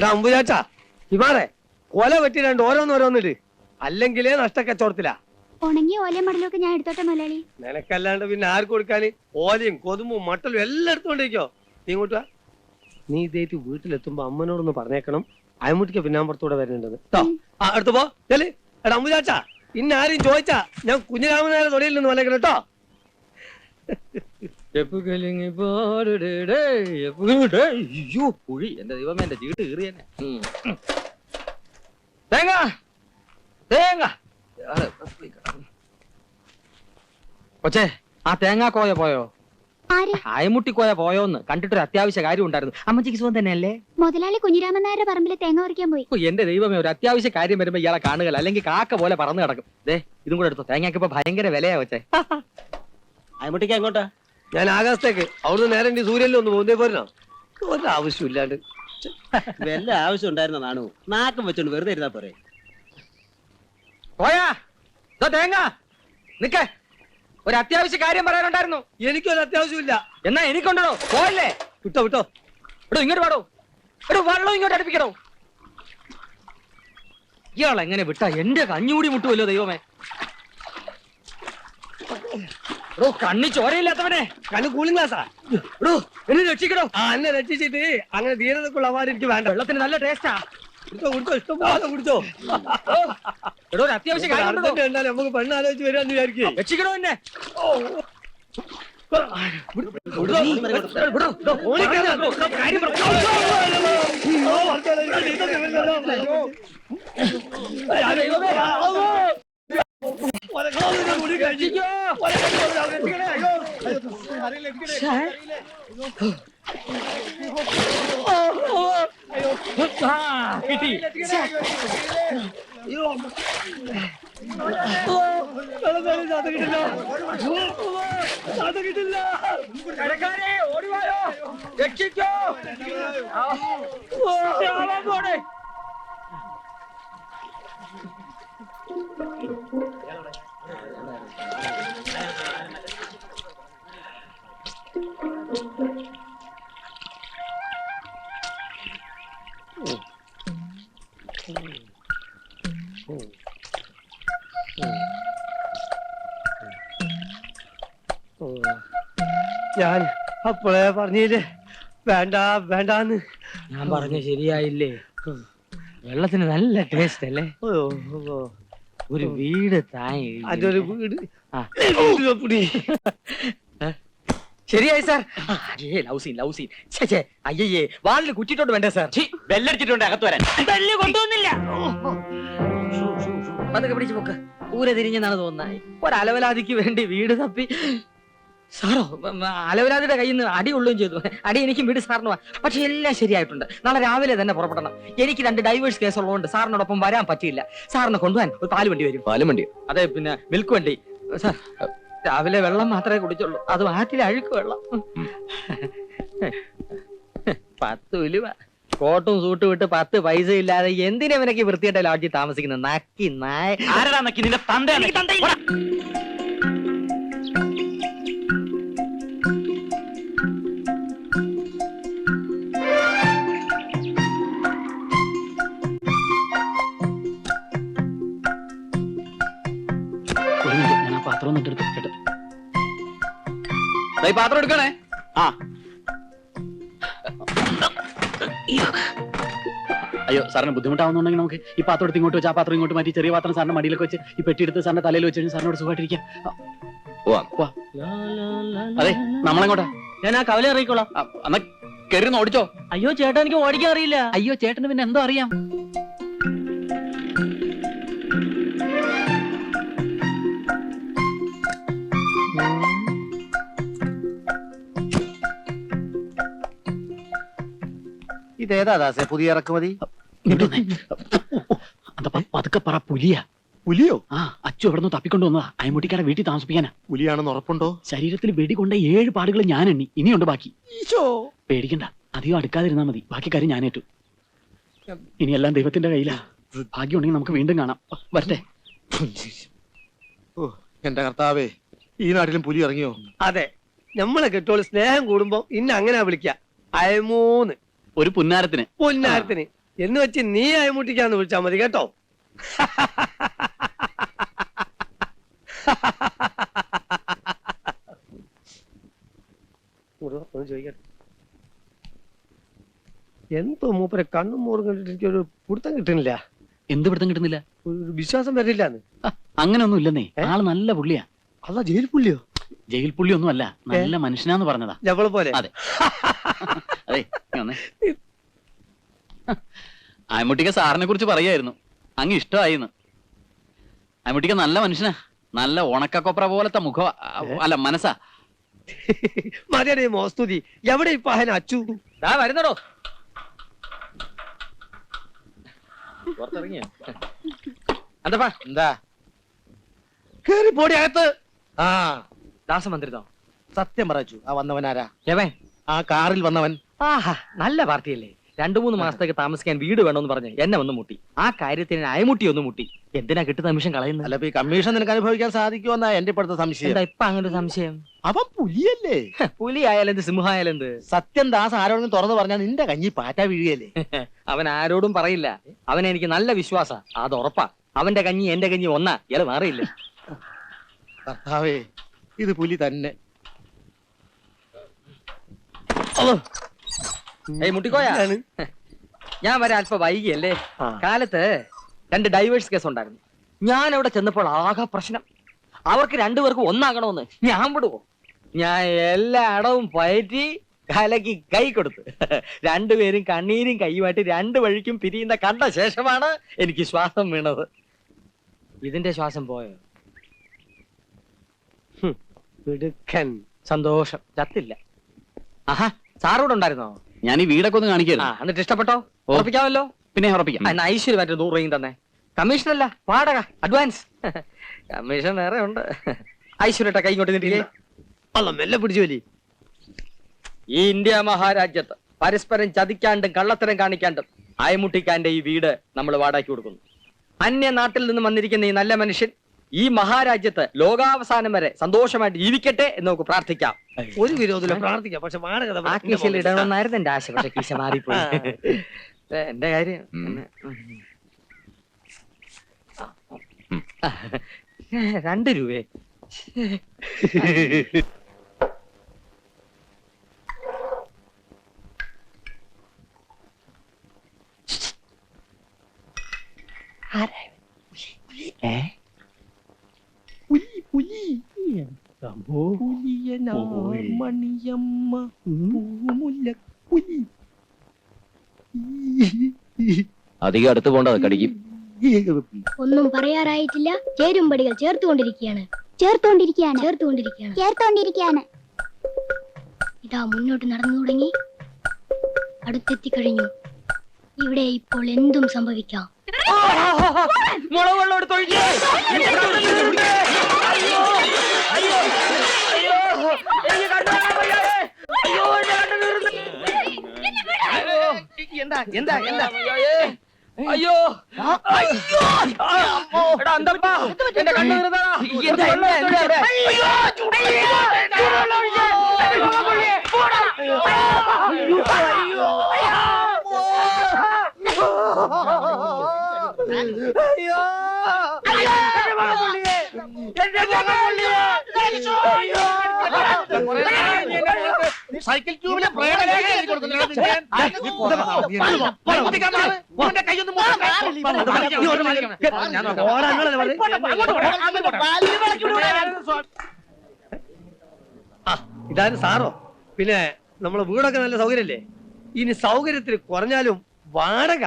എടാ അമ്പുചാച്ചാ ഇമാറെ കൊല വെട്ടി രണ്ട് ഓരോന്ന് ഓരോന്നോരോന്നിട്ട് അല്ലെങ്കിലേ നഷ്ടക്കച്ചവടത്തിലാ. ഉണങ്ങിയ ഓലയും മടലൊക്കെ ഞാൻ എടുത്തോട്ടെ മലയാളി നിനക്കല്ലാണ്ട് പിന്നെ ആർക്ക് കൊടുക്കാന്? ഓലയും കൊതുമ്പും മട്ടലും എല്ലാം എടുത്തോണ്ടിരിക്കോ. നീ ഇങ്ങോട്ട് വാ. നീ ഇതേറ്റ് വീട്ടിലെത്തുമ്പോ അമ്മനോടൊന്ന് പറഞ്ഞേക്കണം. അയമുട്ടിക്ക് പിന്നാമ്പുറത്തൂടെ വരുന്നുണ്ടെന്ന് കേട്ടോ ആ അടുത്ത് പോ. ചെൽ. എടാ അമ്പുചാച്ചാ ഇന്ന ആരും ചോദിച്ചാ ഞാൻ കുഞ്ഞിരാമനാരെ തൊടിയിൽ നിന്ന് വന്നേക്കണം കേട്ടോ അയ്യോ കുഴി. എന്റെ ദൈവമേ എന്റെ ചീട്ട് കീറിയന്നെ തേങ്ങ! തേങ്ങ! ആൾ കൊച്ചേ ആ തേങ്ങാക്കോയ പോയോ? ആയമുട്ടി കോയ പോയോന്ന് കണ്ടിട്ടൊരു അത്യാവശ്യ കാര്യം ഉണ്ടായിരുന്നു. അമ്മച്ചിക്ക് സുഖം തന്നെയല്ലേ? മുതലാളി കുഞ്ഞിരാമൻ നായരുടെ പറമ്പിൽ തേങ്ങ പറിക്കാൻ പോയി. ഓ, എന്റെ ദൈവമേ ഒരു അത്യാവശ്യ കാര്യം വരുമ്പോ ഇയാളെ കാണുക അല്ലെങ്കിൽ കാക്ക പോലെ പറന്നു കിടക്കും. ദേ ഇതും കൂടെ എടുത്തോ. തേങ്ങയ്ക്ക് ഇപ്പൊ ഭയങ്കര വിലയാ വെച്ചേ ആയമുട്ടിക്ക് എങ്ങോട്ടാ? ഞാൻ ആകാശത്തേക്ക്. അവിടുന്ന് നേരെ എന്റെ സൂര്യനിൽ ഒന്ന് പോകുന്നേ പോരണോ ഒരാവശ്യമില്ലാണ്ട് വല്ല ആവശ്യം ഉണ്ടായിരുന്ന നാണു? നാക്കം വെച്ചോണ്ട് വെറുതെ ഇരുന്നാ പോരെ. പോയാ തേങ്ങ. നിക്കേ. ഒരു അത്യാവശ്യ കാര്യം പറയാനുണ്ടായിരുന്നു. എനിക്കൊരു അത്യാവശ്യമില്ല. എന്നാ എനിക്കുണ്ടോ പോയല്ലേ? വിട്ടോ വിട്ടോ. എടോ ഇങ്ങോട്ട് പാടോ. എടോ വെള്ളം ഇങ്ങോട്ട് അടുപ്പിക്കണോ ഇയാൾ എങ്ങനെ വിട്ടാ? എന്റെ കഞ്ഞുകൂടി മുട്ടുമല്ലോ ദൈവമേ. എടോ കണ്ണി ചോരയില്ലാത്തവനെ കണ്ണ് കൂളിംഗ് ഗ്ലാസ്സാ എടോ എന്നെ രക്ഷിക്കണോ ആ എന്നെ രക്ഷിച്ചിട്ട് അങ്ങനെ ധീരതക്കുള്ള അവാർഡ് എനിക്ക് വേണ്ട വെള്ളത്തിന് നല്ല ടേസ്റ്റാ കുടിച്ചോ കുടിച്ചോ ഇഷ്ടം പോലെ കുടിച്ചോ എടോ ഒരു അത്യാവശ്യ കാര്യം ഉണ്ടോ? കണ്ടാലും നമുക്ക് പെണ്ണ് ആലോചിച്ച് വരാന്ന് വിചാരിക്കും രക്ഷിക്കണോ എന്നെ ആ, കിട്ടി കടക്കാരെ ഓടിവായോ രക്ഷിക്കോ ആ, ഞാൻ അപ്പോഴേ പറഞ്ഞില്ലേ? വേണ്ട വേണ്ടാന്ന്. ഞാൻ പറഞ്ഞ ശരിയായില്ലേ? വെള്ളത്തിന് നല്ല ടേസ്റ്റ് അല്ലേ. ഒരു വീട് താഴെ അതിന്റെ ഒരു വീട്. ആ. പുടി. ശരിയായി സാർ അയ്യേ ലവ് സീൻ ലവ് സീൻ ഛേ ഛേ അയ്യേ വാളിൽ കുറ്റിട്ടോണ്ട് വേണ്ടേ സാർ ബെല്ലടിച്ചിട്ടുണ്ട് അകത്ത് വരാൻ. ബെല്ല് കൊണ്ടുവന്നില്ല. പതുക്കെ പിടിച്ച് പൊക്ക്. ഊര തിരിഞ്ഞെന്നാണ് തോന്നുന്നത് ഒരലവലാതിക്ക് വേണ്ടി വീട് തപ്പി. സാറോ അലവരാജിയുടെ കയ്യിൽ നിന്ന് അടി കൊള്ളുകയും ചെയ്തു. അടി എനിക്കും വീട് സാറിന് പക്ഷെ എല്ലാം ശരിയായിട്ടുണ്ട്. നാളെ രാവിലെ തന്നെ പുറപ്പെടണം. എനിക്ക് രണ്ട് ഡൈവേഴ്സ് കേസ് ഉള്ളതുകൊണ്ട് സാറിനോടൊപ്പം വരാൻ പറ്റിയില്ല. സാറിനെ കൊണ്ടുപോകാൻ ഒരു പാൽ വണ്ടി വരും. പാലും വണ്ടി അതെ പിന്നെ മിൽക്ക് വണ്ടി. സാർ രാവിലെ വെള്ളം മാത്രമേ കുടിച്ചുള്ളൂ. അത് ആറ്റിലെ അഴുക്ക് വെള്ളം. പത്ത് ഉലുവ. കോട്ടും സൂട്ട് വിട്ട് പത്ത് പൈസ ഇല്ലാതെ എന്തിനവനൊക്കെ വൃത്തിയായിട്ട് ലോഡ്ജിൽ താമസിക്കുന്നത്? നക്കി നായ. ആരടാ നക്കി? നിന്റെ തന്ത പാത്രം എടുക്കണേ. ആ. അയ്യോ. സാറിന് ബുദ്ധിമുട്ടാവുന്നുണ്ടെങ്കിൽ നമുക്ക് ഈ പാത്രം എടുത്ത് ഇങ്ങോട്ട് വെച്ച് ആ പാത്രം ഇങ്ങോട്ട് മാറ്റി ചെറിയ പാത്രം സാറിന്റെ മടിയിലൊക്കെ വെച്ച് ഈ പെട്ടി എടുത്ത് സാറിന്റെ തലയിൽ വെച്ച് സാറിനോട് സുഖമായിട്ടിരിക്കാം. പോവാം അതെ നമ്മളെങ്ങോട്ടാ? ഞാൻ ആ കവല അറിയിക്കോളാം അന്ന എന്നാ കയറി ഓടിച്ചോ. അയ്യോ ചേട്ടാ എനിക്ക് ഓടിക്കാൻ അറിയില്ല. അയ്യോ ചേട്ടന് പിന്നെ എന്തോ അറിയാം. ഇതേതാ ദാസേ പുതിയ ഇറക്കുമതി. പതുക്കെ പറ പുലിയാ. പുലിയോ? ആ അച്ചു എവിടെ നിന്ന് തപ്പിക്കൊണ്ട് വന്നതാ. അയമുട്ടിക്കാരെ വീട്ടിൽ താമസിപ്പിക്കാനാ. പുലിയാണെന്ന് ഉറപ്പുണ്ടോ? ശരീരത്തിൽ വെടികൊണ്ട ഏഴ് പാടുകൾ ഞാൻ എണ്ണി ഇനിയുണ്ട് ബാക്കി. പേടിക്കണ്ട. അധികം അടുക്കാതിരുന്നാ മതി. ബാക്കി കാര്യം ഞാനേറ്റു. ഏറ്റു ഇനി എല്ലാം ദൈവത്തിന്റെ കയ്യിലാ. ഭാഗ്യം ഉണ്ടെങ്കിൽ നമുക്ക് വീണ്ടും കാണാം. വരട്ടെ. ഓ എന്റെ കർത്താവേ ഈ നാട്ടിലും പുലി ഇറങ്ങിയോ? അതെ. നമ്മളെ കെട്ടോൾ സ്നേഹം കൂടുമ്പോ ഇന്ന അങ്ങനെ വിളിക്ക. അയമൂന്ന്. ഒരു പുന്നാരത്തിന്. പൊന്നാരത്തിന്. എന്ന് വെച്ച് നീ അയമുട്ടിക്കാന്ന് വിളിച്ചാ മതി കേട്ടോ. ഒന്ന് ചോദിക്കട്ടെ. എന്തോ മൂപ്പരെ കണ്ണും മോറും കണ്ടിട്ട് എനിക്കൊരു പിടുത്തം കിട്ടുന്നില്ല. എന്ത് പിടുത്തം കിട്ടുന്നില്ല? ഒരു വിശ്വാസം അങ്ങനെ ഒന്നും ഇല്ലെന്നേ? ആൾ നല്ല പുള്ളിയാ. അല്ല ജയിൽ പുള്ളിയോ ജയിൽ പുള്ളി ഒന്നും അല്ല നല്ല മനുഷ്യനാന്ന് പറഞ്ഞതാ. ഞങ്ങൾ പോലെ. അതെ. അതെ. അയമുട്ടിക്ക സാറിനെ കുറിച്ച് പറയായിരുന്നു. അങ്ങ് ഇഷ്ടമായിന്ന്. ആമുട്ടിക്ക നല്ല മനുഷ്യനാ. നല്ല ഉണക്കക്കൊപ്ര പോലത്തെ മുഖ അല്ല മനസ്സാ. മതിയുടെ മോസ്തുതി. എവിടെ ഇപ്പൊ അഹന അച്ചു? ദാ വരുന്നടോ. പുറത്തിറങ്ങിയ? എന്താ? കേറി പോടി അകത്ത്. ആ. ദാസമന്ത്രിതോ? സത്യം പറച്ചു ആ വന്നവനാരാ എവേ ആ കാറിൽ വന്നവൻ. ആഹാ നല്ല പാർട്ടിയല്ലേ. രണ്ടു മൂന്ന് മാസത്തേക്ക് താമസിക്കാൻ വീട് വേണമെന്ന് പറഞ്ഞ് എന്നെ ഒന്ന് മുട്ടി. ആ കാര്യത്തിന് അയമുട്ടി ഒന്ന് മുട്ടി. എന്തിനാ കിട്ടുന്ന നിമിഷം കളയുന്നത്? അല്ല ഈ കമ്മീഷൻ നിനക്ക് അനുഭവിക്കാൻ സാധിക്കുമെന്നാ എന്റെ ഇപ്പോഴത്തെ സംശയം? എന്താ ഇപ്പൊ അങ്ങനെ ഒരു സംശയം? അവൻ പുലിയല്ലേ? പുലി ആയാലെന്ത് സിംഹായാലെന്ത് സത്യം ദാസ് ആരോടെങ്കിലും തുറന്നു പറഞ്ഞാൽ നിന്റെ കഞ്ഞി പാറ്റ വീഴുകയല്ലേ? അവൻ ആരോടും പറയില്ല. അവനെ എനിക്ക് നല്ല വിശ്വാസ. അത് ഉറപ്പാ. അവന്റെ കഞ്ഞി എന്റെ കഞ്ഞി ഒന്നാ. ഇയാൾ മാറിയില്ല. കർത്താവേ ഇത് പുലി തന്നെ. ഞാൻ വരെ അല്പ വൈകിയല്ലേ. കാലത്ത് രണ്ട് ഡൈവേഴ്സ് കേസ് ഉണ്ടായിരുന്നു. ഞാൻ അവിടെ ചെന്നപ്പോൾ ആകെ പ്രശ്നം. അവർക്ക് രണ്ടുപേർക്കും ഒന്നാകണമെന്ന് ഞാൻ വിടുവോ? ഞാൻ എല്ലാ അടവും പയറ്റി കലക്കി കൈ കൊടുത്ത്. രണ്ടുപേരും കണ്ണീരും കൈയുമായിട്ട് രണ്ട് വഴിക്കും പിരിയുന്ന കണ്ട ശേഷമാണ് എനിക്ക് ശ്വാസം വീണത്. ഇതിന്റെ ശ്വാസം പോയോ? മിടുക്കൻ. സന്തോഷം. ചത്തില്ല. ആഹാ സാറൂടെ ഉണ്ടായിരുന്നോ? ഞാൻ ഈ വീടൊക്കെ ഒന്ന് ആ കാണിക്കായിരുന്നു എന്നിട്ട് ഇഷ്ടപ്പെട്ടോ? ഓർപ്പിക്കാമല്ലോ ഉറപ്പിക്കാമല്ലോ? പിന്നെ ഉറപ്പിക്കാം. എന്നാ മറ്റേ നൂറ് രൂപയും തന്നെ. കമ്മീഷൻ അല്ല വാടക അഡ്വാൻസ്. കമ്മീഷൻ വേറെ ഉണ്ട്. ഐശ്വര്യട്ട കൈ ഇങ്ങോട്ട് നീട്ടില്ലേ അല്ല മെല്ലെ പിടിച്ചു വലി. ഈ ഇന്ത്യ മഹാരാജ്യത്ത് പരസ്പരം ചതിക്കാണ്ടും കള്ളത്തരം കാണിക്കാണ്ടും അയമുട്ടിക്കാന്റെ ഈ വീട് നമ്മൾ വാടാക്കി കൊടുക്കുന്നു. അന്യ നാട്ടിൽ നിന്ന് വന്നിരിക്കുന്ന ഈ നല്ല മനുഷ്യൻ ഈ മഹാരാജ്യത്ത് ലോകാവസാനം വരെ സന്തോഷമായിട്ട് ജീവിക്കട്ടെ എന്ന് നമുക്ക് പ്രാർത്ഥിക്കാം. ഒരു വിരോധമില്ല പ്രാർത്ഥിക്കാം. പക്ഷെ കീശയിൽ ഇടണമെന്നായിരുന്നു എന്റെ ആശ പക്ഷെ കീശ മാറിപ്പോയി. എന്റെ കാര്യം രണ്ട് രൂപേ. ഉം. ഏ, അധികം അടുത്ത് പോണ്ട കടിക്കും. ഒന്നും പറയാറായിട്ടില്ല. ചേരുംപടികൾ ചേർത്തുകൊണ്ടിരിക്കുകയാണ്. ചേർത്തോണ്ടിരിക്കാണ് ചേർത്തുകൊണ്ടിരിക്കുകയാണ്. ചേർത്തോണ്ടിരിക്കാണ് ഇതാ മുന്നോട്ട് നടന്നു തുടങ്ങി. അടുത്തെത്തിക്കഴിഞ്ഞു ഇവിടെ ഇപ്പോൾ എന്തും സംഭവിക്കാം. മുളക് വെള്ളം എടുത്ത് ഒഴിക്ക്. അയ്യോ, അയ്യോ, അയ്യോ, എനിക്ക് കാണാൻ വയ്യാതെ. അയ്യോ, എന്റെ കണ്ണ് വീർന്ന്. അയ്യോ, എന്താ എന്താ എന്താ? അയ്യോ. അയ്യോ. എടാ അന്തപ്പാ. എന്റെ കണ്ണ് വീർന്നതാ. എന്താ, എന്താ, എന്താ, എന്താ? അയ്യോ, അയ്യോ, ചൂടുവെള്ളം ഒഴിക്ക്. വെള്ളം ഒഴിക്ക്. പോടാ. അയ്യോ, അയ്യോ, അയ്യോ അയ്യോ, എന്റെ മകൻ പുള്ളിയെ. എന്റെ മകൻ പുള്ളിയെ. അയ്യോ. സൈക്കിൾ ട്യൂബിലെ ഇതാണ് സാറോ? പിന്നെ നമ്മളെ വീടൊക്കെ നല്ല സൗകര്യല്ലേ? ഇനി സൗകര്യത്തിൽ കുറഞ്ഞാലും വാടക.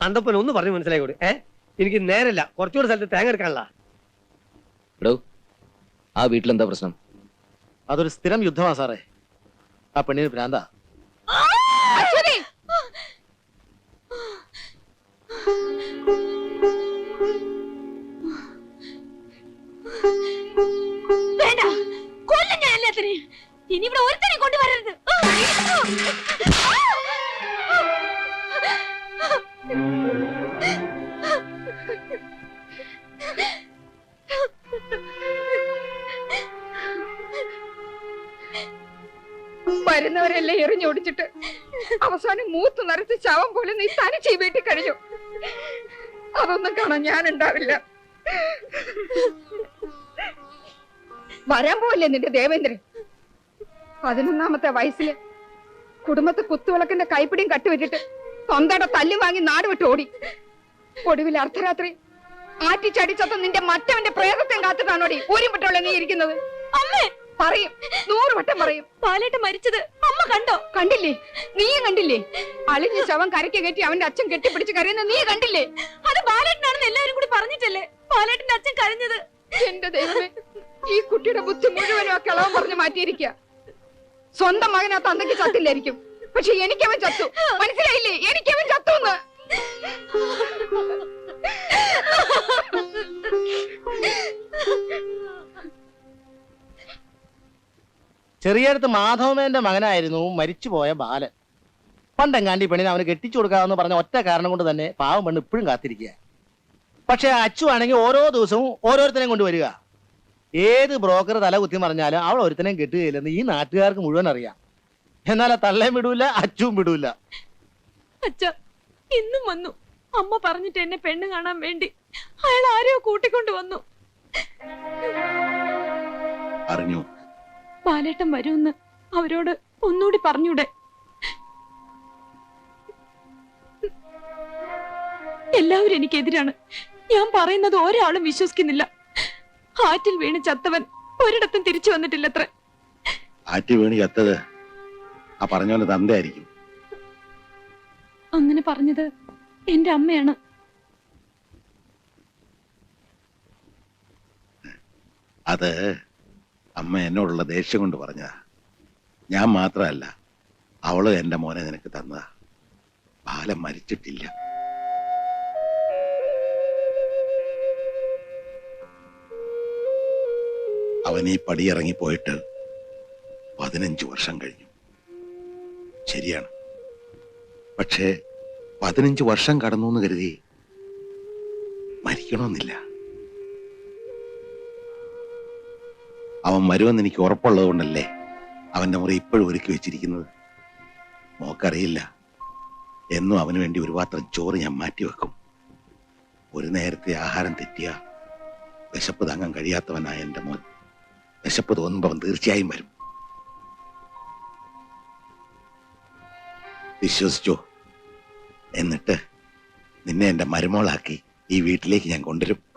അന്തപ്പൻ ഒന്ന് പറഞ്ഞു മനസ്സിലായിക്കോട്ടെ ഏഹ് എനിക്ക് നേരല്ല കുറച്ചുകൂടെ സ്ഥലത്ത് തേങ്ങ എടുക്കാനുള്ള എടോ ആ വീട്ടിലെന്താ പ്രശ്നം? അതൊരു സ്ഥിരം യുദ്ധമാ സാറേ. ആ പെണ്ണിന് ഭ്രാന്താ. വരുന്നവരെല്ലാം എറിഞ്ഞോടിച്ചിട്ട് അവസാനം മൂത്ത് നിറച്ച് ശവം പോലെ നീ തനിച്ച് ഈ വീട്ടിൽ കഴിഞ്ഞു. അതൊന്നും കാണാൻ ഞാൻ ഉണ്ടാവില്ല വരാൻ പോവില്ലേ നിന്റെ ദേവേന്ദ്രൻ? പതിനൊന്നാമത്തെ വയസ്സിൽ കുടുംബത്തെ കുത്തുവിളക്കിന്റെ കൈപ്പിടിയും കട്ടുവിട്ടിട്ട് സ്വന്തയുടെ തല്ലും വാങ്ങി നാട് വിട്ട് ഓടി. ഒടുവിൽ അർദ്ധരാത്രി ആറ്റിച്ചടിച്ചത്ത നിന്റെ മറ്റവന്റെ പ്രേതത്തെ കാത്തിട്ടാണോടി ഊരും വിട്ടുള്ള നീ ഇരിക്കുന്നത്? അമ്മേ പറയും. നൂറ് വട്ടം പറയും. പാലേട്ട മരിച്ചത് അമ്മ കണ്ടോ? കണ്ടില്ലേ? നീയും കണ്ടില്ലേ? അളിഞ്ഞ ശവം കരയ്ക്ക് കയറ്റി അവന്റെ അച്ഛൻ കെട്ടിപ്പിടിച്ച് കരയുന്ന നീ കണ്ടില്ലേ? അത് ബാലേട്ടനാണെന്ന് എല്ലാവരും കൂടി പറഞ്ഞിട്ടല്ലേ? ബാലേട്ടന്റെ അച്ഛൻ കരഞ്ഞത്. എന്റെ ദൈവമേ ഈ കുട്ടിയുടെ ബുദ്ധി മുഴുവനും ആ കിളവൻ പറഞ്ഞു മാറ്റിയിരിക്കുക സ്വന്തം മകനാ തന്തയ്ക്ക് ചത്തില്ലായിരിക്കും. പക്ഷെ എനിക്കവൻ ചത്തു. മനസ്സിലായില്ലേ? ചെറിയടുത്ത് മാധവമേന്റെ മകനായിരുന്നു മരിച്ചുപോയ ബാലൻ. പണ്ടെങ്ങാണ്ടി പെണ്ണിനെ അവന് കെട്ടിച്ചു കൊടുക്കാമെന്ന് പറഞ്ഞ ഒറ്റ കാരണം കൊണ്ട് തന്നെ പാവം പെണ്ണ് ഇപ്പോഴും കാത്തിരിക്കുക പക്ഷെ അച്ചു ആണെങ്കിൽ ഓരോ ദിവസവും ഓരോരുത്തരെയും കൊണ്ടുവരിക ഏത് ബ്രോക്കർ തല കുത്തി പറഞ്ഞാലും അവൾ ഒരുത്തനെയും കെട്ടുകയില്ലെന്ന് ഈ നാട്ടുകാർക്ക് മുഴുവൻ അറിയാം. എന്നാൽ തള്ളയും വിടൂല അച്ചും വിടൂല. അച്ഛ ഇന്നും വന്നു. അമ്മ പറഞ്ഞിട്ട് എന്നെ പെണ്ണ് കാണാൻ വേണ്ടി അയാൾ ആരെയോ കൂട്ടിക്കൊണ്ടു വന്നു. അറിഞ്ഞു? ബാലേട്ടൻ വരുമെന്ന് അവരോട് ഒന്നുകൂടി പറഞ്ഞൂടെ? എല്ലാവരും എനിക്കെതിരാണ്. ഞാൻ പറയുന്നത് ഒരാളും വിശ്വസിക്കുന്നില്ല. ആറ്റിൽ വീണ് ചത്തവൻ ഒരിടത്തും തിരിച്ചു വന്നിട്ടില്ലത്ര. ആറ്റി വീണ് ചത്തത് ആ പറഞ്ഞവന്റെ തന്തയായിരിക്കും. അങ്ങനെ പറഞ്ഞത് എന്റെ അമ്മയാണ്. അത് അമ്മ എന്നോടുള്ള ദേഷ്യം കൊണ്ട് പറഞ്ഞതാ. ഞാൻ മാത്രമല്ല അവൾ എന്റെ മോനെ നിനക്ക് തന്നതാ. ബാലൻ മരിച്ചിട്ടില്ല. അവൻ ഈ പടിയിറങ്ങി പോയിട്ട് പതിനഞ്ച് വർഷം കഴിഞ്ഞു. ശരിയാണ്. പക്ഷേ പതിനഞ്ച് വർഷം കടന്നു എന്ന് കരുതി മരിക്കണമെന്നില്ല. വരുമെന്ന് എനിക്ക് ഉറപ്പുള്ളത് കൊണ്ടല്ലേ അവന്റെ മുറി ഇപ്പോഴും ഒരുക്കി വെച്ചിരിക്കുന്നത്? മോക്കറിയില്ല. എന്നും അവന് വേണ്ടി ഒരു പാത്രം ചോറ് ഞാൻ മാറ്റി വെക്കും. ഒരു നേരത്തെ ആഹാരം തെറ്റിയ വിശപ്പ് താങ്ങാൻ കഴിയാത്തവനായ എന്റെ മോൻ. വിശപ്പ് തോന്നുമ്പോൾ അവൻ തീർച്ചയായും വരും. വിശ്വസിച്ചോ? എന്നിട്ട് നിന്നെ എന്റെ മരുമോളാക്കി ഈ വീട്ടിലേക്ക് ഞാൻ കൊണ്ടുവരും.